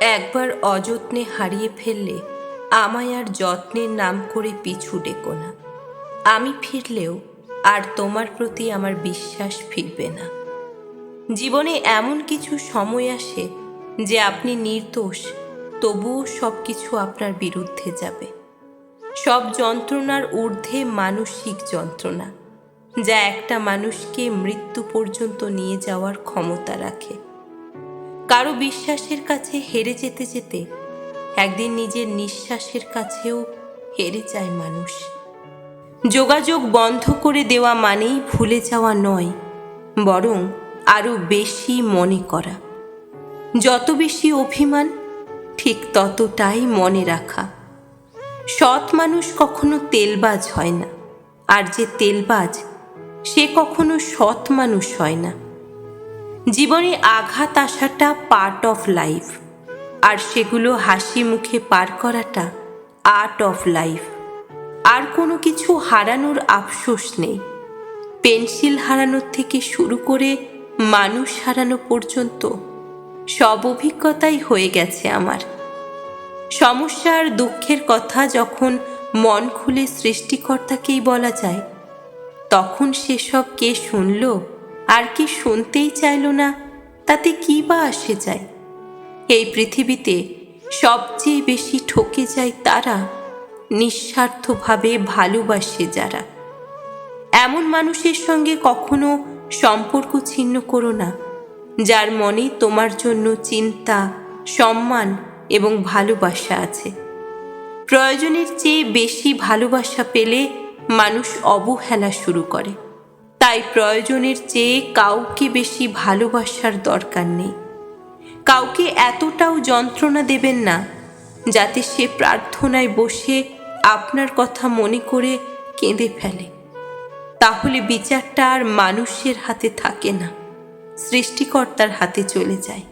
একবার অযত্নে হারিয়ে ফেললে আমায় আর যত্নের নাম করে পিছু ডেকো না। আমি ফিরলেও আর তোমার প্রতি আমার বিশ্বাস ফিরবে না। জীবনে এমন কিছু সময় আসে যে আপনি নির্দোষ, তবুও সব কিছু আপনার বিরুদ্ধে যাবে। সব যন্ত্রণার ঊর্ধ্বে মানসিক যন্ত্রণা, যা একটা মানুষকে মৃত্যু পর্যন্ত নিয়ে যাওয়ার ক্ষমতা রাখে। কারও বিশ্বাসের কাছে হেরে যেতে যেতে একদিন নিজের নিঃশ্বাসের কাছেও হেরে যায় মানুষ। যোগাযোগ বন্ধ করে দেওয়া মানেই ভুলে যাওয়া নয়, বরং আরও বেশি মনে করা। যত বেশি অভিমান, ঠিক ততটাই মনে রাখা। সৎ মানুষ কখনো তেলবাজ হয় না, আর যে তেলবাজ, সে কখনো সৎ মানুষ হয় না। জীবনে আঘাত আসাটা পার্ট অফ লাইফ আর সেগুলো হাসি মুখে পার করাটা আর্ট অফ লাইফ আর কোনো কিছু হারানোর আফসোস নেই। পেন্সিল হারানোর থেকে শুরু করে মানুষ হারানো পর্যন্ত সব অভিজ্ঞতাই হয়ে গেছে আমার। সমস্যা আর দুঃখের কথা যখন মন খুলে সৃষ্টিকর্তাকেই বলা যায়, তখন সেসব কে শুনল আর কি শুনতেই চাইল না, তাতে কি বা আসে যায়? এই পৃথিবীতে সবচেয়ে বেশি ঠকে যায় তারা, নিঃস্বার্থভাবে ভালোবাসে যারা। এমন মানুষের সঙ্গে কখনো সম্পর্ক ছিন্ন করো না, যার মনে তোমার জন্য চিন্তা, সম্মান এবং ভালোবাসা আছে। প্রয়োজনের চেয়ে বেশি ভালোবাসা পেলে মানুষ অবহেলা শুরু করে। তাই প্রয়োজনের চেয়ে কাউকে বেশি ভালোবাসার দরকার নেই। কাউকে এতটাও যন্ত্রণা দেবেন না, যাতে সে প্রার্থনায় বসে আপনার কথা মনে করে কেঁদে ফেলে। তাহলে বিচারটা আর মানুষের হাতে থাকে না, সৃষ্টিকর্তার হাতে চলে যায়।